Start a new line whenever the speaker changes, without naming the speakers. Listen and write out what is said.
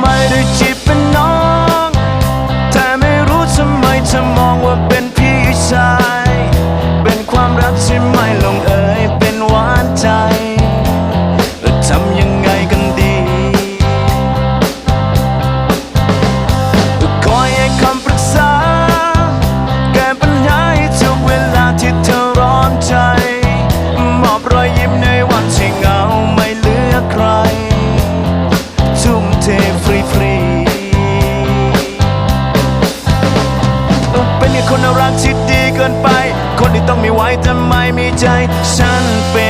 ไม่ได้จีบเป็นน้องแต่ไม่รู้ทำไมเธอมองว่าเป็น รักที่ดีเกินไป คนที่ต้องมีไว้ทำไมมีใจ ฉันเป็น